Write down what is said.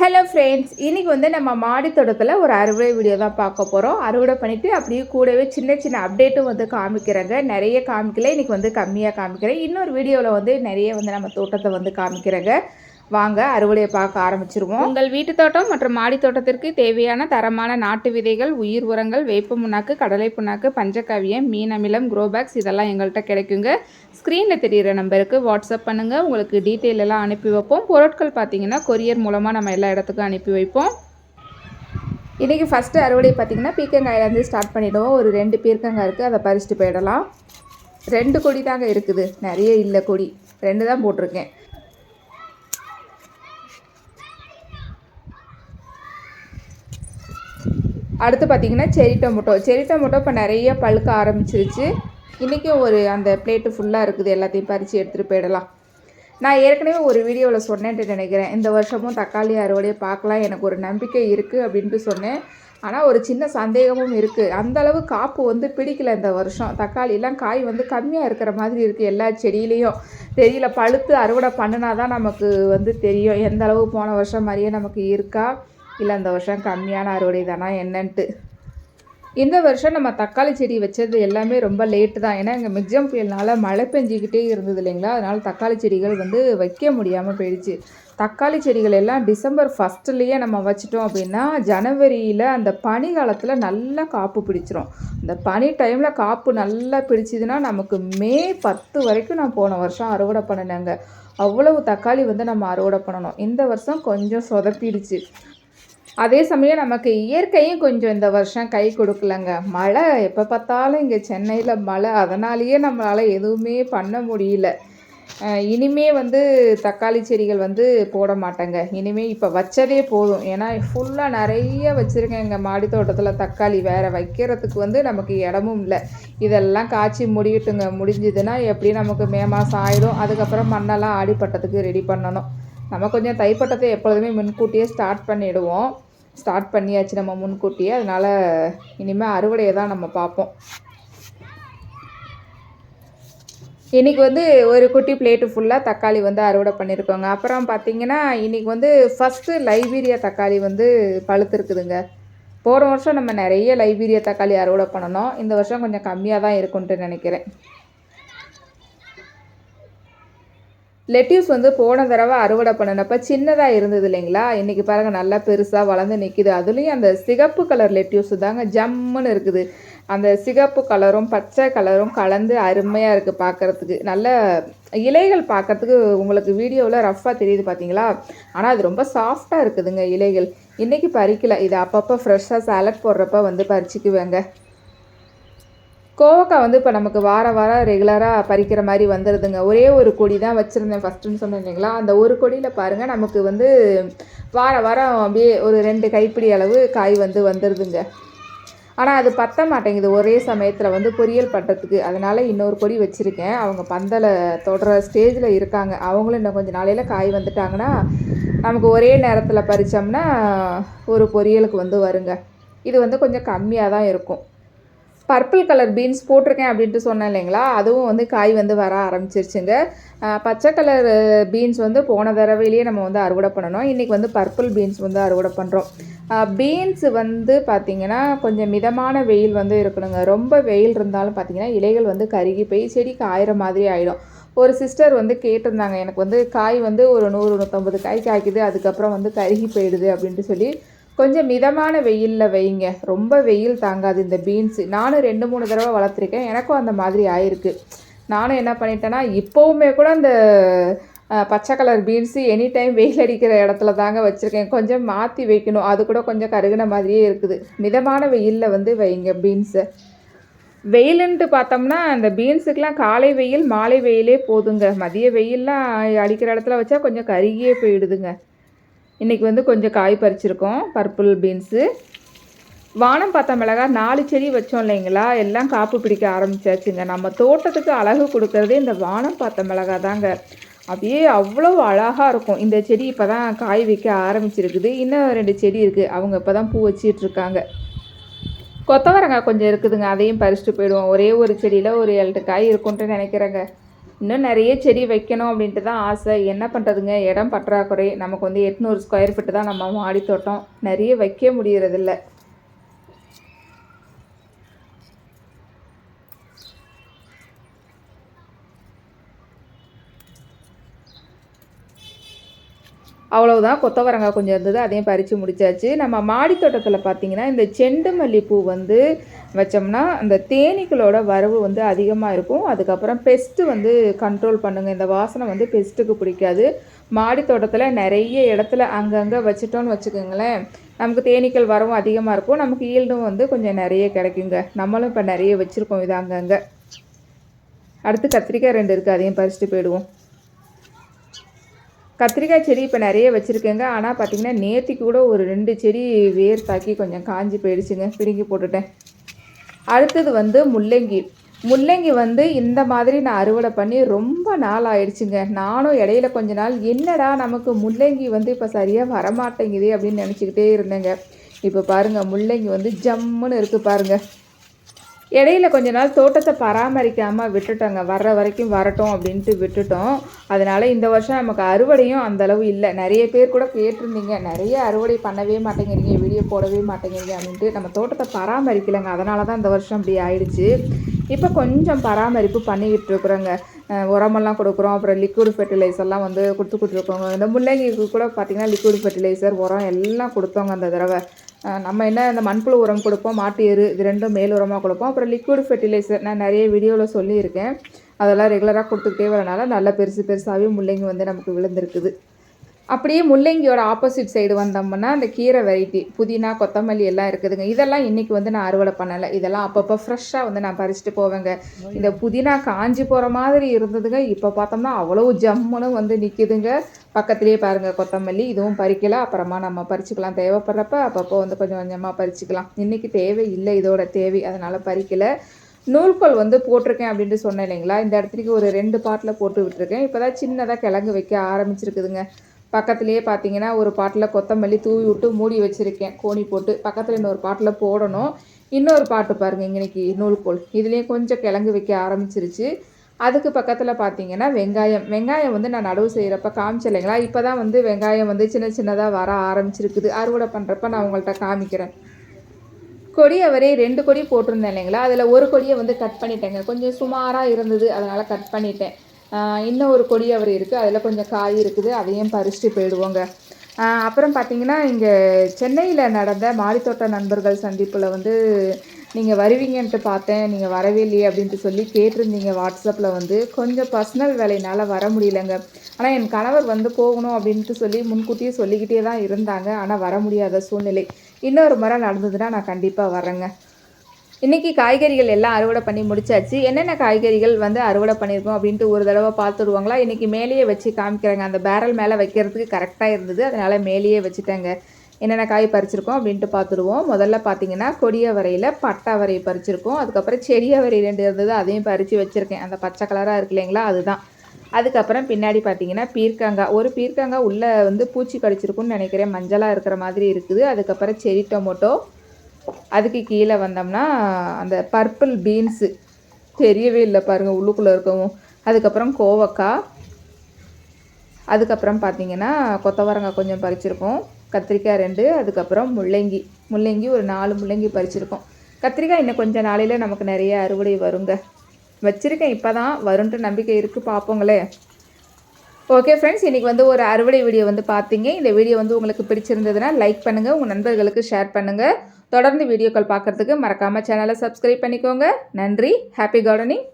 Hello friends இன்றைக்கி வந்து நம்ம மாடி தோட்டத்தில் ஒரு அறுவடை வீடியோ தான் பார்க்க போகிறோம் அறுவடை பண்ணிவிட்டு அப்படியே கூடவே சின்ன சின்ன அப்டேட்டும் வந்து காமிக்கிறாங்க. நிறைய காமிக்கல இன்றைக்கி வந்து கம்மியாக காமிக்கிறேன். இன்னொரு வீடியோவில் வந்து நிறைய வந்து நம்ம தோட்டத்தை வந்து காமிக்கிறேங்க. வாங்க அறுவடையை பார்க்க ஆரம்பிச்சிருவோம். உங்கள் வீட்டு தோட்டம் மற்றும் மாடி தோட்டத்திற்கு தேவையான தரமான நாட்டு விதைகள் உயிர் உரங்கள் வேப்ப புண்ணாக்கு கடலை புண்ணாக்கு பஞ்சகாவியம் மீன் அமிலம் குரோபேக்ஸ் இதெல்லாம் எங்கள்கிட்ட கிடைக்குங்க. ஸ்க்ரீனில் தெரிகிற நம்பருக்கு வாட்ஸ்அப் பண்ணுங்கள் உங்களுக்கு டீட்டெயில் எல்லாம் அனுப்பி வைப்போம். பொருட்கள் பார்த்தீங்கன்னா கொரியர் மூலமாக நம்ம எல்லா இடத்துக்கும் அனுப்பி வைப்போம். இன்றைக்கி ஃபஸ்ட்டு அறுவடை பார்த்திங்கன்னா பீக்கங்காயிலேருந்து ஸ்டார்ட் பண்ணிவிடுவோம் ஒரு ரெண்டு பீர்க்கங்காய் இருக்குது அதை பறிச்சுட்டு போயிடலாம். ரெண்டு கொடி தாங்க இருக்குது. நிறைய இல்லை கொடி. ரெண்டு தான் போட்டிருக்கேன். அடுத்து பார்த்திங்கன்னா செரி டொமேட்டோ. செரி டொமேட்டோ இப்போ நிறைய பழுக்க ஆரம்பிச்சிருச்சு. இன்றைக்கும் ஒரு அந்த பிளேட்டு ஃபுல்லாக இருக்குது. எல்லாத்தையும் பறித்து எடுத்துகிட்டு போயிடலாம். நான் ஏற்கனவே ஒரு வீடியோவில் சொன்னேன்ட்டு நினைக்கிறேன். இந்த வருஷமும் தக்காளி அறுவடையை பார்க்கலாம். எனக்கு ஒரு நம்பிக்கை இருக்குது அப்படின்ட்டு சொன்னேன். ஆனால் ஒரு சின்ன சந்தேகமும் இருக்குது அந்தளவு காப்பு வந்து பிடிக்கல இந்த வருஷம். தக்காளிலாம் காய் வந்து கம்மியாக இருக்கிற மாதிரி இருக்குது எல்லா செடியிலையும் தெரியல. பழுத்து அறுவடை பண்ணினா தான் நமக்கு வந்து தெரியும். எந்த அளவு போன வருஷம் மாதிரியே நமக்கு இருக்கா? இல்லை அந்த வருஷம் கம்மியான அறுவடை தானா என்னன்ட்டு. இந்த வருஷம் நம்ம தக்காளி செடி வச்சது எல்லாமே ரொம்ப லேட்டு தான். ஏன்னா எங்கள் மிக்ஜம் புயல்னால மழை பெஞ்சிக்கிட்டே இருந்தது இல்லைங்களா? அதனால் தக்காளி செடிகள் வந்து வைக்க முடியாமல் போயிடுச்சு. தக்காளி செடிகள் எல்லாம் டிசம்பர் ஃபஸ்ட்டுலேயே நம்ம வச்சிட்டோம் அப்படின்னா ஜனவரியில் அந்த பனி காலத்தில் நல்லா காப்பு பிடிச்சிரும். அந்த பனி டைமில் காப்பு நல்லா பிடிச்சிதுன்னா நமக்கு மே பத்து வரைக்கும் நான் போன வருஷம் அறுவடை பண்ணினேங்க. அவ்வளவு தக்காளி வந்து நம்ம அறுவடை பண்ணணும். இந்த வருஷம் கொஞ்சம் சொதப்பிடுச்சு. அதே சமயம் நமக்கு இயற்கையும் கொஞ்சம் இந்த வருஷம் கை கொடுக்கலங்க. மழை எப்போ பார்த்தாலும் இங்கே சென்னையில் மழை. அதனாலேயே நம்மளால் எதுவுமே பண்ண முடியல. இனிமே வந்து தக்காளி செடிகள் வந்து போட மாட்டேங்க. இனிமே இப்போ வச்சதே போதும். ஏன்னா ஃபுல்லாக நிறைய வச்சுருக்கேன். எங்கள் மாடி தோட்டத்தில் தக்காளி வேறு வைக்கிறதுக்கு வந்து நமக்கு இடமும் இல்லை. இதெல்லாம் காய்ச்சி முடியட்டுங்க. முடிஞ்சதுன்னா எப்படி நமக்கு மே மாதம் ஆயிடும். அதுக்கப்புறம் மண்ணெல்லாம் ஆடிப்பட்டத்துக்கு ரெடி பண்ணணும். நம்ம கொஞ்சம் தைப்பட்டத்தை எப்பொழுதுமே முன்கூட்டியே ஸ்டார்ட் பண்ணிவிடுவோம் ஸ்டார்ட் பண்ணியாச்சு நம்ம முன்கூட்டியே. அதனால் இனிமேல் அறுவடையை தான் நம்ம பார்ப்போம். இன்றைக்கி வந்து ஒரு குட்டி பிளேட்டு ஃபுல்லாக தக்காளி வந்து அறுவடை பண்ணியிருக்கோங்க அப்புறம் பார்த்திங்கன்னா இன்றைக்கி வந்து ஃபஸ்ட்டு லைபீரியா தக்காளி வந்து பழுத்துருக்குதுங்க. போன வருஷம் நம்ம நிறைய லைபீரியா தக்காளி அறுவடை பண்ணணும். இந்த வருஷம் கொஞ்சம் கம்மியாக தான் இருக்குன்ட்டு நினைக்கிறேன். லெட்யூஸ் வந்து போன தடவை அறுவடை பண்ணினப்ப சின்னதாக இருந்தது இல்லைங்களா? இன்றைக்கி பாருங்கள் நல்லா பெருசாக வளர்ந்து நிற்கிது அதுலேயும் அந்த சிகப்பு கலர் லெட்யூஸ் தாங்க ஜம்முன்னு இருக்குது. அந்த சிகப்பு கலரும் பச்சை கலரும் கலந்து அருமையாக இருக்குது பார்க்குறதுக்கு நல்ல இலைகள் பார்க்கறதுக்கு உங்களுக்கு வீடியோவில் ரஃப்பாக தெரியுது பார்த்தீங்களா ஆனால் அது ரொம்ப சாஃப்டாக இருக்குதுங்க இலைகள். இன்றைக்கி பறிக்கல. இது அப்பப்போ ஃப்ரெஷ்ஷாக சாலட் போடுறப்ப வந்து பறிச்சுக்குவேங்க. கோவக்காய் வந்து இப்போ நமக்கு வார வாரம் ரெகுலராக பறிக்கிற மாதிரி வந்துடுதுங்க ஒரே ஒரு கொடி தான் வச்சுருந்தேன் ஃபஸ்ட்டுன்னு சொன்னேன் இல்லைங்களா? அந்த ஒரு கொடியில் பாருங்கள் நமக்கு வந்து வார வாரம் அப்படியே ஒரு ரெண்டு கைப்பிடி அளவு காய் வந்து வந்துடுதுங்க ஆனால் அது பத்த மாட்டேங்குது. ஒரே சமயத்தில் வந்து பொரியல் பண்ணுறதுக்கு அதனால் இன்னொரு கொடி வச்சுருக்கேன். அவங்க பந்தலை தொடர ஸ்டேஜில் இருக்காங்க. அவங்களும் இன்னும் கொஞ்சம் நாளையில் காய் வந்துட்டாங்கன்னா நமக்கு ஒரே நேரத்தில் பறித்தோம்னா ஒரு பொரியலுக்கு வந்து வருங்க. இது வந்து கொஞ்சம் கம்மியாக தான் இருக்கும். பர்பிள் கலர் பீன்ஸ் போட்டிருக்கேன் அப்படின்ட்டு சொன்னேன் இல்லைங்களா? அதுவும் வந்து காய் வந்து வர ஆரம்பிச்சிருச்சுங்க. பச்சை கலர் பீன்ஸ் வந்து போன தடவையிலேயே நம்ம வந்து அறுவடை பண்ணணும். இன்றைக்கி வந்து பர்பிள் பீன்ஸ் வந்து அறுவடை பண்ணுறோம் பீன்ஸ் வந்து பார்த்திங்கன்னா கொஞ்சம் மிதமான வெயில் வந்து இருக்கணுங்க. ரொம்ப வெயில் இருந்தாலும் பார்த்திங்கன்னா இலைகள் வந்து கருகி போய் செடி காயிற மாதிரி ஆகிடும் ஒரு சிஸ்டர் வந்து கேட்டிருந்தாங்க. எனக்கு வந்து காய் வந்து ஒரு நூறு நூற்றம்பது காய் காய்க்குது. அதுக்கப்புறம் வந்து கருகி போயிடுது அப்படின்ட்டு சொல்லி கொஞ்சம் மிதமான வெயிலில் வைங்க. ரொம்ப வெயில் தாங்காது இந்த பீன்ஸு நானும் ரெண்டு மூணு தடவை வளர்த்துருக்கேன். எனக்கும் அந்த மாதிரி ஆயிருக்கு. நானும் என்ன பண்ணிட்டேன்னா இப்போவுமே கூட அந்த பச்சை கலர் பீன்ஸு எனி டைம் வெயில் அடிக்கிற இடத்துல தாங்க வச்சுருக்கேன். கொஞ்சம் மாற்றி வைக்கணும். அது கூட கொஞ்சம் கருகின மாதிரியே இருக்குது. மிதமான வெயிலில் வந்து வைங்க பீன்ஸை வெயிலுன்ட்டு பார்த்தோம்னா அந்த பீன்ஸுக்கெலாம் காலை வெயில் மாலை வெயிலே போதுங்க. மதிய வெயிலெலாம் அடிக்கிற இடத்துல வச்சா கொஞ்சம் கருகியே போயிடுதுங்க. இன்றைக்கி வந்து கொஞ்சம் காய் பறிச்சிருக்கோம். Purple beans. வானம் பார்த்த மிளகா நாலு செடி வச்சோம் இல்லைங்களா? எல்லாம் காப்பு பிடிக்க ஆரம்பிச்சாச்சுங்க. நம்ம தோட்டத்துக்கு அழகு கொடுக்குறதே இந்த வானம் பார்த்த மிளகா தாங்க. அப்படியே அவ்வளோ அழகாக இருக்கும். இந்த செடி இப்போ தான் காய் வைக்க ஆரம்பிச்சிருக்குது. இன்னும் ரெண்டு செடி இருக்குது அவங்க இப்போ தான் பூ வச்சிட்ருக்காங்க கொத்தவரங்காய் கொஞ்சம் இருக்குதுங்க. அதையும் பறிச்சுட்டு போயிடுவோம். ஒரே ஒரு செடியில் ஒரு ஏழு காய் இருக்குன்ட்டு நினைக்கிறேங்க. இன்னும் நிறைய செடி வைக்கணும் அப்படின்ட்டு தான் ஆசை. என்ன பண்ணுறதுங்க இடம் பற்றாக்குறை. நமக்கு வந்து எட்நூறு ஸ்கொயர் ஃபீட்டு தான் நம்ம மாடி தோட்டம் நிறைய வைக்க முடியறதில்ல. அவ்வளவுதான் கொத்தவரங்காய் கொஞ்சம் இருந்தது அதையும் பறித்து முடிச்சாச்சு. நம்ம மாடி தோட்டத்தில் பார்த்தீங்கன்னா இந்த செண்டு மல்லிப்பூ வந்து வச்சோம்னா அந்த தேனீக்களோட வரவு வந்து அதிகமாக இருக்கும். அதுக்கப்புறம் பெஸ்ட்டு வந்து கண்ட்ரோல் பண்ணுங்கள் இந்த வாசனை வந்து பெஸ்ட்டுக்கு பிடிக்காது. மாடி தோட்டத்தில் நிறைய இடத்துல அங்கங்கே வச்சுட்டோன்னு வச்சுக்கோங்களேன் நமக்கு தேனீக்கள் வரவும் அதிகமாக இருக்கும். நமக்கு ஈல்டும் வந்து கொஞ்சம் நிறைய கிடைக்குங்க. நம்மளும் இப்போ நிறைய வச்சுருக்கோம் இது அங்கங்கே. அடுத்து கத்திரிக்காய் ரெண்டு இருக்குது அதையும் பறிச்சுட்டு போயிடுவோம். கத்திரிக்காய் செடி இப்போ நிறைய வச்சுருக்கேங்க. ஆனால் பார்த்தீங்கன்னா நேற்றுக்கு கூட ஒரு ரெண்டு செடி வேர் தாக்கி கொஞ்சம் காஞ்சி போயிடுச்சுங்க. பிடுங்கி போட்டுட்டேன். அடுத்தது வந்து முள்ளங்கி. முள்ளங்கி வந்து இந்த மாதிரி நான் அறுவடை பண்ணி ரொம்ப நாள் ஆயிடுச்சுங்க. நானும் இடையில கொஞ்ச நாள் என்னடா நமக்கு முள்ளங்கி வந்து இப்போ சரியாக வரமாட்டேங்குது அப்படின்னு நினச்சிக்கிட்டே இருந்தேங்க. இப்போ பாருங்கள் முள்ளங்கி வந்து ஜம்முன்னு இருக்குது பாருங்கள் இடையில கொஞ்ச நாள் தோட்டத்தை பராமரிக்காமல் விட்டுட்டோங்க. வர்ற வரைக்கும் வரட்டும் அப்படின்ட்டு விட்டுட்டோம். அதனால் இந்த வருஷம் நமக்கு அறுவடையும் அந்தளவு இல்லை. நிறைய பேர் கூட கேட்டிருந்தீங்க. நிறைய அறுவடை பண்ணவே மாட்டேங்கிறீங்க. வீடியோ போடவே மாட்டேங்கிறீங்க அப்படின்ட்டு. நம்ம தோட்டத்தை பராமரிக்கலைங்க. அதனால தான் இந்த வருஷம் அப்படி ஆயிடுச்சு. இப்போ கொஞ்சம் பராமரிப்பு பண்ணிக்கிட்டு இருக்கிறோங்க. உரமெல்லாம் கொடுக்குறோம். அப்புறம் லிக்விட் ஃபெர்டிலைசர்லாம் வந்து கொடுத்து கொடுத்துருக்கோங்க. இந்த முள்ளங்கிக்கு கூட பார்த்திங்கன்னா லிக்விட் ஃபெர்டிலைசர் உரம் எல்லாம் கொடுத்தோங்க அந்த தடவை. நம்ம என்ன இந்த மண்புழு உரம் கொடுப்போம் மாட்டு எரு இது ரெண்டும் மேல் உரமாக கொடுப்போம். அப்புறம் லிக்விட் ஃபெர்டிலைசர் நான் நிறைய வீடியோவில் சொல்லியிருக்கேன். அதெல்லாம் ரெகுலராக கொடுத்துக்கிட்டே வரனால நல்ல பெருசு பெருசாகவே முள்ளைங்க வந்து நமக்கு விழுந்திருக்குது. அப்படியே முள்ளங்கியோட ஆப்போசிட் சைடு வந்தோம்னா அந்த கீரை வெரைட்டி புதினா கொத்தமல்லி எல்லாம் இருக்குதுங்க. இதெல்லாம் இன்றைக்கி வந்து நான் அறுவடை பண்ணலை. இதெல்லாம் அப்பப்போ ஃப்ரெஷ்ஷாக வந்து நான் பறிச்சுட்டு போவேங்க. இந்த புதினா காஞ்சி போகிற மாதிரி இருந்ததுங்க. இப்போ பார்த்தோம்னா அவ்வளோ ஜம்முன்னு வந்து நிற்கிதுங்க பக்கத்துலேயே பாருங்கள் கொத்தமல்லி. இதுவும் பறிக்கல. அப்புறமா நம்ம பறிச்சுக்கலாம். தேவைப்படுறப்ப அப்பப்போ வந்து கொஞ்சம் கொஞ்சமாக பறிச்சுக்கலாம். இன்றைக்கி தேவை இல்லை இதோட தேவை. அதனால் பறிக்கலை. நூல்கோல் வந்து போட்டிருக்கேன் அப்படின்ட்டு சொன்னேன் இல்லைங்களா? இந்த இடத்துக்கு ஒரு ரெண்டு பாட்டில் போட்டு விட்டுருக்கேன். இப்போ தான் சின்னதாக கிழங்கு வைக்க ஆரம்பிச்சிருக்குதுங்க. பக்கத்துலேயே பார்த்தீங்கன்னா ஒரு பாட்டில் கொத்தமல்லி தூவி விட்டு மூடி வச்சுருக்கேன். கோணி போட்டு பக்கத்தில் இன்னொரு பாட்டில் போடணும். இன்னொரு பாட்டு பாருங்கள் இன்னைக்கு நூல்கோல் இதுலேயும் கொஞ்சம் கிழங்கு வைக்க ஆரம்பிச்சிருச்சு. அதுக்கு பக்கத்தில் பார்த்தீங்கன்னா வெங்காயம். வெங்காயம் வந்து நான் நடவு செய்கிறப்ப காமிச்சில்லைங்களா இப்போ தான் வந்து வெங்காயம் வந்து சின்ன சின்னதாக வர ஆரம்பிச்சிருக்குது. அறுவடை பண்ணுறப்ப நான் உங்கள்கிட்ட காமிக்கிறேன். கொடி அவரே ரெண்டு கொடி போட்டிருந்தேன் இல்லைங்களா? அதில் ஒரு கொடியை வந்து கட் பண்ணிட்டேங்க. கொஞ்சம் சுமாராக இருந்தது. அதனால் கட் பண்ணிட்டேன். இன்னும் ஒரு கொடி அவர் இருக்குது அதில் கொஞ்சம் காய் இருக்குது. அதையும் பறிச்சுட்டு போயிடுவோங்க. அப்புறம் பார்த்திங்கன்னா இங்கே சென்னையில் நடந்த மாடித்தோட்ட நண்பர்கள் சந்திப்பில் வந்து நீங்கள் வருவீங்கன்ட்டு பார்த்தேன். நீங்கள் வரவே இல்லையே அப்படின்ட்டு சொல்லி கேட்டிருந்தீங்க வாட்ஸ்அப்பில் வந்து. கொஞ்சம் பர்சனல் வேலையினால் வர முடியலங்க. ஆனால் என் கணவர் வந்து போகணும் அப்படின்ட்டு சொல்லி முன்கூட்டியே சொல்லிக்கிட்டே தான் இருந்தாங்க. ஆனால் வர முடியாத சூழ்நிலை. இன்னொரு முறை நடந்ததுன்னா நான் கண்டிப்பாக வரேங்க இன்றைக்கி காய்கறிகள் எல்லாம் அறுவடை பண்ணி முடிச்சாச்சு. என்னென்ன காய்கறிகள் வந்து அறுவடை பண்ணியிருக்கோம் அப்படின்ட்டு ஒரு தடவை பார்த்துடுவாங்களா இன்றைக்கி மேலேயே வச்சு காமிக்கிறாங்க. அந்த பேரல் மேலே வைக்கிறதுக்கு கரெக்டாக இருந்தது. அதனால் மேலேயே வச்சுட்டேங்க. என்னென்ன காய் பறிச்சிருக்கோம் அப்படின்ட்டு பார்த்துடுவோம் முதல்ல பார்த்தீங்கன்னா கொடிய வரையில் பட்டா வரையை பறிச்சிருக்கோம். அதுக்கப்புறம் செடிய வரை ரெண்டு இருந்தது. அதையும் பறித்து வச்சுருக்கேன். அந்த பச்சை கலராக இருக்கு இல்லைங்களா? அதுதான். அதுக்கப்புறம் பின்னாடி பார்த்தீங்கன்னா பீர்க்கங்காய். ஒரு பீர்க்காங்காய் உள்ளே வந்து பூச்சி கடிச்சிருக்குன்னு நினைக்கிறேன். மஞ்சளாக இருக்கிற மாதிரி இருக்குது. அதுக்கப்புறம் செரி டொமோட்டோ அதுக்கு கீழே வந்தோம்னா அந்த பர்பிள் பீன்ஸு தெரியவே இல்லை பாருங்கள் உள்ளுக்குள்ளே இருக்கவும். அதுக்கப்புறம் கோவக்காய். அதுக்கப்புறம் பார்த்திங்கன்னா கொத்தவரங்காய் கொஞ்சம் பறிச்சிருக்கோம். கத்திரிக்காய் ரெண்டு அதுக்கப்புறம் முள்ளங்கி. முள்ளங்கி ஒரு நாலு முள்ளங்கி பறிச்சிருக்கோம். கத்திரிக்காய் இன்னும் கொஞ்சம் நாளையில் நமக்கு நிறைய அறுவடை வருங்க. வச்சுருக்கேன் இப்போ தான் வரும்ன்ட்டு நம்பிக்கை இருக்குது பார்ப்போங்களே. ஓகே ஃப்ரெண்ட்ஸ் இன்றைக்கி வந்து ஒரு அறுவடை வீடியோ வந்து பார்த்தீங்க. இந்த வீடியோ வந்து உங்களுக்கு பிடிச்சிருந்ததுன்னா லைக் பண்ணுங்கள் உங்கள் நண்பர்களுக்கு ஷேர் பண்ணுங்கள் தொடர்ந்து வீடியோக்கள் பார்க்குறதுக்கு மறக்காமல் சேனலை சப்ஸ்கிரைப் பண்ணிக்கோங்க. நன்றி. Happy gardening